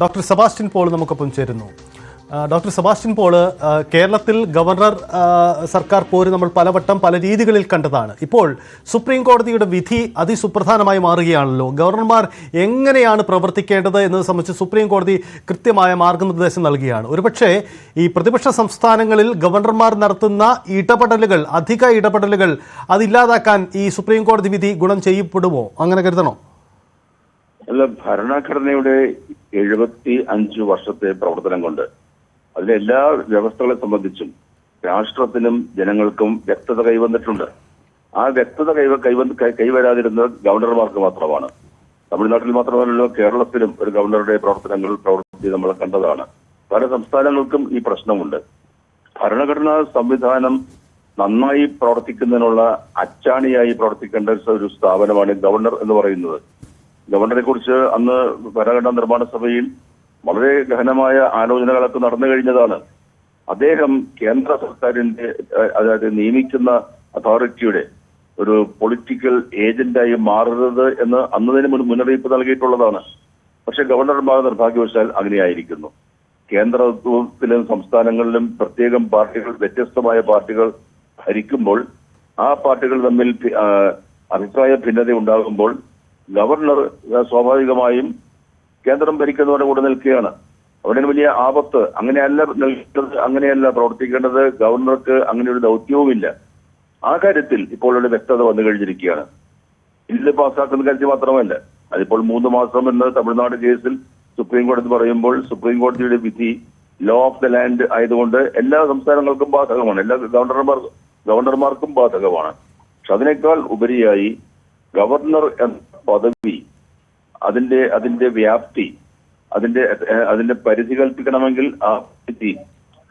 Doctor Sebastian Paul നമുക്കൊപ്പം ചേരുന്നു. Doctor Sebastian Paul കേരളത്തിൽ ഗവർണർ സർക്കാർ പോര് നമ്മൾ പലവട്ടം പല രീതികളിൽ കണ്ടതാണ്. ഇപ്പോൾ സുപ്രീം കോടതിയുടെ വിധി അതിസുപ്രധാനമായി മാറുകയാണല്ലോ. ഗവർണർമാർ എങ്ങനെയാണ് പ്രവർത്തിക്കേണ്ടത് എന്നത് സംബന്ധിച്ച് സുപ്രീം കോടതി കൃത്യമായ മാർഗനിർദ്ദേശം നൽകുകയാണ് ഒരുപക്ഷെ ഈ പ്രതിപക്ഷ സംസ്ഥാനങ്ങളിൽ ഗവർണർമാർ നടത്തുന്ന ഇടപെടലുകൾ അധിക ഇടപെടലുകൾ അതില്ലാതാക്കാൻ ഈ സുപ്രീം കോടതി വിധി ഗുണം ചെയ്യപ്പെടുമോ? അങ്ങനെ കരുതണോ? അല്ല ഭരണഘടനയുടെ എഴുപത്തി അഞ്ച് വർഷത്തെ പ്രവർത്തനം കൊണ്ട് അതിലെ എല്ലാ വ്യവസ്ഥകളെ സംബന്ധിച്ചും രാഷ്ട്രത്തിനും ജനങ്ങൾക്കും വ്യക്തത കൈവന്നിട്ടുണ്ട്. ആ വ്യക്തത കൈവ കൈവന്ന് കൈവരാതിരുന്നത് ഗവർണർമാർക്ക് മാത്രമാണ്. തമിഴ്നാട്ടിൽ മാത്രമല്ലല്ലോ കേരളത്തിലും ഒരു ഗവർണറുടെ പ്രവർത്തനങ്ങൾ പ്രവർത്തി നമ്മൾ കണ്ടതാണ്. പല സംസ്ഥാനങ്ങൾക്കും ഈ പ്രശ്നമുണ്ട്. ഭരണഘടനാ സംവിധാനം നന്നായി പ്രവർത്തിക്കുന്നതിനുള്ള അച്ചാണിയായി പ്രവർത്തിക്കേണ്ട ഒരു സ്ഥാപനമാണ് ഗവർണർ എന്ന് പറയുന്നത്. ഗവർണറെ കുറിച്ച് അന്ന് ഭരണഘടനാ നിർമ്മാണ സഭയിൽ വളരെ ഗഹനമായ ആലോചനകളൊക്കെ നടന്നു കഴിഞ്ഞതാണ്. അദ്ദേഹം കേന്ദ്ര സർക്കാരിന്റെ അതായത് നിയമിക്കുന്ന അതോറിറ്റിയുടെ ഒരു പൊളിറ്റിക്കൽ ഏജന്റായി മാറരുത് എന്ന് അന്നതിന് മുൻ- മുന്നറിയിപ്പ് നൽകിയിട്ടുള്ളതാണ്. പക്ഷെ ഗവർണർമാർ നിർഭാഗ്യവശാൽ അങ്ങനെയായിരിക്കുന്നു. കേന്ദ്രത്തിലും സംസ്ഥാനങ്ങളിലും പ്രത്യേകം പാർട്ടികൾ വ്യത്യസ്തമായ പാർട്ടികൾ ഭരിക്കുമ്പോൾ ആ പാർട്ടികൾ തമ്മിൽ അഭിപ്രായ ഭിന്നത ഉണ്ടാകുമ്പോൾ ഗവർണർ സ്വാഭാവികമായും കേന്ദ്രം ഭരിക്കുന്നവരുടെ കൂടെ നിൽക്കുകയാണ്. അവിടെ വലിയ ആപത്ത്. അങ്ങനെയല്ല നിൽക്കുന്നത് അങ്ങനെയല്ല പ്രവർത്തിക്കേണ്ടത്. ഗവർണർക്ക് അങ്ങനെ ഒരു ദൗത്യവുമില്ല. ആ കാര്യത്തിൽ ഇപ്പോൾ ഒരു വ്യക്തത വന്നു കഴിഞ്ഞിരിക്കുകയാണ്. ബില്ല് പാസ്സാക്കുന്ന കാര്യത്തിൽ മാത്രമല്ല. അതിപ്പോൾ മൂന്ന് മാസം എന്ന് തമിഴ്നാട് കേസിൽ സുപ്രീം കോടതി പറയുമ്പോൾ സുപ്രീം കോടതിയുടെ വിധി ലോ ഓഫ് ദ ലാൻഡ് ആയതുകൊണ്ട് എല്ലാ സംസ്ഥാനങ്ങൾക്കും ബാധകമാണ്. എല്ലാ ഗവർണർമാർ ഗവർണർമാർക്കും ബാധകമാണ്. പക്ഷെ അതിനേക്കാൾ ഉപരിയായി ഗവർണർ എന്ന പദവി അതിന്റെ അതിന്റെ വ്യാപ്തി അതിന്റെ അതിന്റെ പരിധി കൽപ്പിക്കണമെങ്കിൽ ആ പരിധി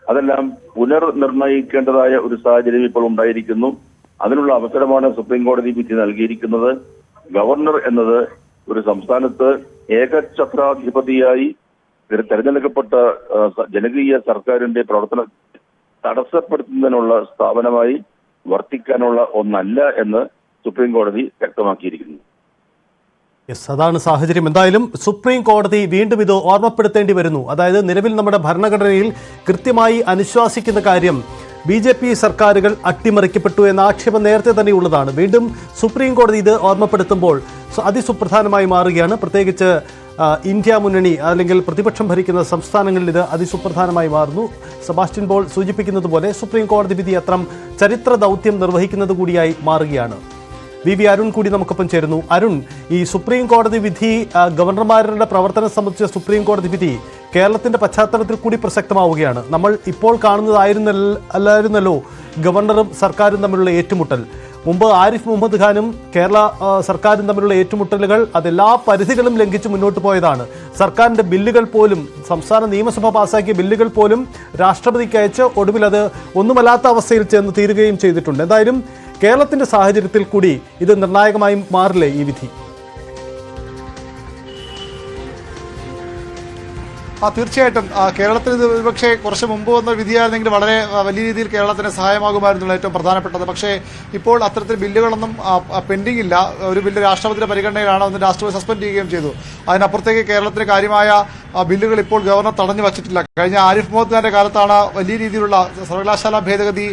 അതെല്ലാം പുനർനിർണയിക്കേണ്ടതായ ഒരു സാഹചര്യം ഇപ്പോൾ ഉണ്ടായിരിക്കുന്നു. അതിനുള്ള അവസരമാണ് സുപ്രീം കോടതി വിധി നൽകിയിരിക്കുന്നത്. ഗവർണർ എന്നത് ഒരു സംസ്ഥാനത്ത് ഏകഛത്രാധിപതിയായി തെര- തെരഞ്ഞെടുക്കപ്പെട്ട ജനകീയ സർക്കാരിന്റെ പ്രവർത്തന തടസ്സപ്പെടുത്തുന്നതിനുള്ള സ്ഥാപനമായി വർത്തിക്കാനുള്ള ഒന്നല്ല എന്ന് സുപ്രീം കോടതി വ്യക്തമാക്കിയിരിക്കുന്നു. യെസ് അതാണ് സാഹചര്യം. എന്തായാലും സുപ്രീം കോടതി വീണ്ടും ഇത് ഓർമ്മപ്പെടുത്തേണ്ടി വരുന്നു. അതായത് നിലവിൽ നമ്മുടെ ഭരണഘടനയിൽ കൃത്യമായി അനുശ്വാസിക്കുന്ന കാര്യം ബി ജെ പി സർക്കാരുകൾ അട്ടിമറിക്കപ്പെട്ടു എന്ന ആക്ഷേപം നേരത്തെ തന്നെ ഉള്ളതാണ് വീണ്ടും സുപ്രീം കോടതി ഇത് ഓർമ്മപ്പെടുത്തുമ്പോൾ അതിസുപ്രധാനമായി മാറുകയാണ്. പ്രത്യേകിച്ച് ഇന്ത്യ മുന്നണി അല്ലെങ്കിൽ പ്രതിപക്ഷം ഭരിക്കുന്ന സംസ്ഥാനങ്ങളിൽ ഇത് അതിസുപ്രധാനമായി മാറുന്നു. സെബാസ്റ്റ്യൻ ബോൾ സൂചിപ്പിക്കുന്നത് പോലെ സുപ്രീം കോടതി വിധി അത്രം ചരിത്ര ദൗത്യം നിർവഹിക്കുന്നത് കൂടിയായി മാറുകയാണ്. വി വി അരുൺ കൂടി നമുക്കൊപ്പം ചേരുന്നു. അരുൺ ഈ സുപ്രീം കോടതി വിധി ഗവർണർമാരുടെ പ്രവർത്തനം സംബന്ധിച്ച സുപ്രീം കോടതി വിധി കേരളത്തിന്റെ പശ്ചാത്തലത്തിൽ കൂടി പ്രസക്തമാവുകയാണ്. നമ്മൾ ഇപ്പോൾ കാണുന്നതായിരുന്നല്ലായിരുന്നല്ലോ ഗവർണറും സർക്കാരും തമ്മിലുള്ള ഏറ്റുമുട്ടൽ. മുമ്പ് ആരിഫ് മുഹമ്മദ് ഖാനും കേരള സർക്കാരും തമ്മിലുള്ള ഏറ്റുമുട്ടലുകൾ അതെല്ലാ പരിധികളും ലംഘിച്ച് മുന്നോട്ട് പോയതാണ്. സർക്കാരിന്റെ ബില്ലുകൾ പോലും സംസ്ഥാന നിയമസഭ പാസാക്കിയ ബില്ലുകൾ പോലും രാഷ്ട്രപതിക്ക് അയച്ച് ഒടുവിൽ അത് ഒന്നുമല്ലാത്ത അവസ്ഥയിൽ ചെന്ന് തീരുകയും ചെയ്തിട്ടുണ്ട്. എന്തായാലും കേരളത്തിന്റെ സാഹചര്യത്തിൽ കൂടി ഇത് നിർണായകമായും മാറില്ലേ ഈ വിധി? ആ തീർച്ചയായിട്ടും. കേരളത്തിൽ ഒരുപക്ഷെ കുറച്ച് മുമ്പ് വന്ന വിധിയായിരുന്നെങ്കിൽ വളരെ വലിയ രീതിയിൽ കേരളത്തിന് സഹായമാകുമായിരുന്നു ഏറ്റവും പ്രധാനപ്പെട്ടത്. പക്ഷേ ഇപ്പോൾ അത്തരത്തിൽ ബില്ലുകളൊന്നും പെൻഡിംഗ് ഇല്ല ഒരു ബില്ല് രാഷ്ട്രപതിയുടെ പരിഗണനയിലാണ് ഒന്ന് രാഷ്ട്രപതി സസ്പെൻഡ് ചെയ്യുകയും ചെയ്തു. അതിനപ്പുറത്തേക്ക് കേരളത്തിന് കാര്യമായ ബില്ലുകൾ ഇപ്പോൾ ഗവർണർ തടഞ്ഞു വച്ചിട്ടില്ല. കഴിഞ്ഞ ആരിഫ് മുഹമ്മദ് കാലത്താണ് വലിയ രീതിയിലുള്ള സർവകലാശാല ഭേദഗതി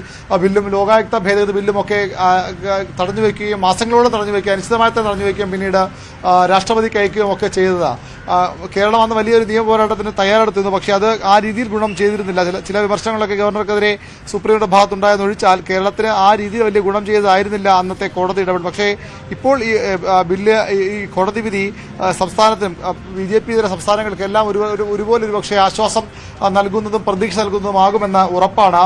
ബില്ലും ലോകായുക്ത ഭേദഗതി ബില്ലും ഒക്കെ തടഞ്ഞു വയ്ക്കുകയും മാസങ്ങളോടെ തടഞ്ഞു വയ്ക്കുകയും അനിശ്ചിതമായി തന്നെ തടഞ്ഞു വയ്ക്കുകയും പിന്നീട് രാഷ്ട്രപതി രാഷ്ട്രപതിക്ക് അയക്കുകയും ഒക്കെ ചെയ്തതാണ് കേരളം അന്ന് വലിയൊരു നിയമ പോരാട്ടത്തിന് തയ്യാറെടുത്തിരുന്നു. പക്ഷേ അത് ആ രീതിയിൽ ഗുണം ചെയ്തിരുന്നില്ല. ചില ചില വിമർശനങ്ങളൊക്കെ ഗവർണർക്കെതിരെ സുപ്രീംകോടതി ഭാഗത്തുണ്ടായെന്ന് ഒഴിച്ചാൽ കേരളത്തിന് ആ രീതിയിൽ വലിയ ഗുണം ചെയ്തതായിരുന്നില്ല അന്നത്തെ കോടതി ഇടപെടൽ. പക്ഷേ ഇപ്പോൾ ഈ ബില്ല് ഈ- കോടതി വിധി സംസ്ഥാനത്തിനും ബി ജെ പി ഇതര സംസ്ഥാനങ്ങൾക്കെല്ലാം ഒരു ഒരു- ഒരുപോലെ ഒരു പക്ഷേ ആശ്വാസം നൽകുന്നതും പ്രതീക്ഷ നൽകുന്നതുമാകുമെന്ന ഉറപ്പാണ്.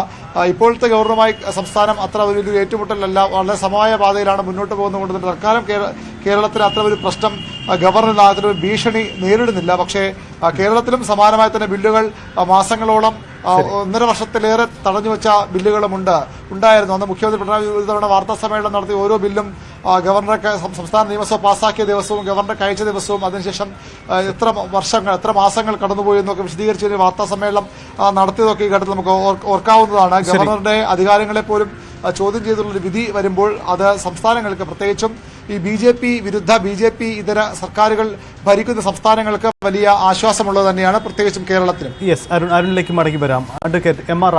ഇപ്പോഴത്തെ ഗവർണറുമായി സംസ്ഥാനം അത്ര വലിയൊരു ഏറ്റുമുട്ടലല്ല. വളരെ സമമായ പാതയിലാണ് മുന്നോട്ട് പോകുന്നതുകൊണ്ട് തന്നെ തൽക്കാലം കേരളത്തിൽ അത്ര ഒരു പ്രശ്നം ഗവർണർ ഗവർണറിന് അത്ര ഒരു ഭീഷണി നേരിടുന്നില്ല. പക്ഷേ കേരളത്തിലും സമാനമായി തന്നെ ബില്ലുകൾ മാസങ്ങളോളം ഒന്നര വർഷത്തിലേറെ തടഞ്ഞു വെച്ച ബില്ലുകളുമുണ്ട് ഉണ്ടായിരുന്നു. അന്ന് മുഖ്യമന്ത്രി പിണറായി ഒരു തവണ വാർത്താ സമ്മേളനം നടത്തി ഓരോ ബില്ലും ഗവർണർക്ക് സംസ്ഥാന നിയമസഭ പാസാക്കിയ ദിവസവും ഗവർണർക്ക് അയച്ച ദിവസവും അതിനുശേഷം എത്ര വർഷങ്ങൾ എത്ര മാസങ്ങൾ കടന്നുപോയി എന്നൊക്കെ വിശദീകരിച്ച് ഒരു വാർത്താ സമ്മേളനം നടത്തിയതൊക്കെ ഈ ഘട്ടത്തിൽ നമുക്ക് ഓർ- ഓർക്കാവുന്നതാണ്. ഗവർണറുടെ അധികാരങ്ങളെ പോലും ചോദ്യം ചെയ്തുള്ളൊരു വിധി വരുമ്പോൾ അത് സംസ്ഥാനങ്ങൾക്ക് പ്രത്യേകിച്ചും ഈ ബി ജെ പി വിരുദ്ധ ബി ജെ പി ഇതര സർക്കാരുകൾ ഭരിക്കുന്ന സംസ്ഥാനങ്ങൾക്ക് വലിയ ആശ്വാസമുള്ളത് തന്നെയാണ് പ്രത്യേകിച്ചും കേരളത്തിലും. യെസ് അരുൺ അരുണിലേക്ക് മടങ്ങി വരാം. Advocate M R